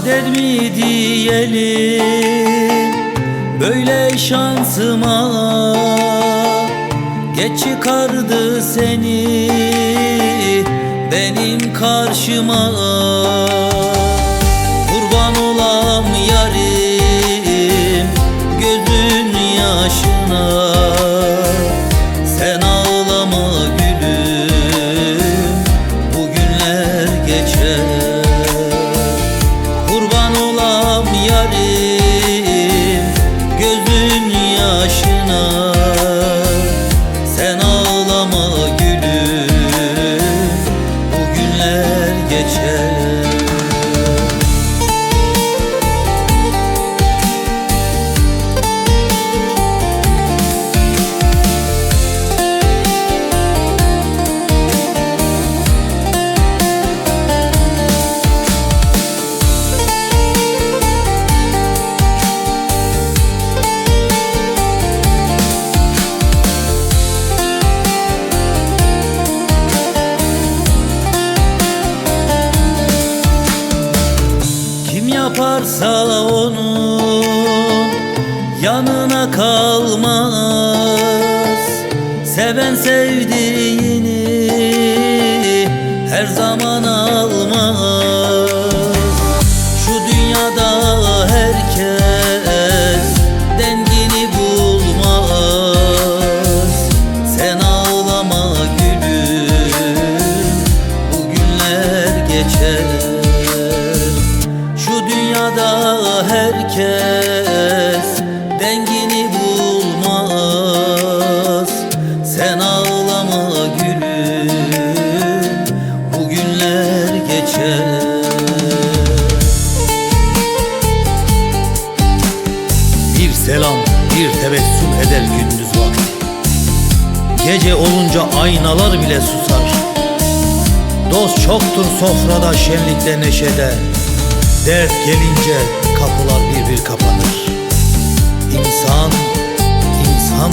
Kader mi diyelim? Böyle şansıma Geç çıkardı seni benim karşıma. Kurban olam yarim gözün yaşına yaparsa onun yanına kalmaz. Seven sevdiğini herkes dengini bulmaz. Sen ağlama gülüm bu günler geçer. Bir selam bir tebessüm eder gündüz vakti. Gece olunca aynalar bile susar. Dost çoktur sofrada şenlikte neşede. Dert gelince kapılar bir kapanır. İnsan, insan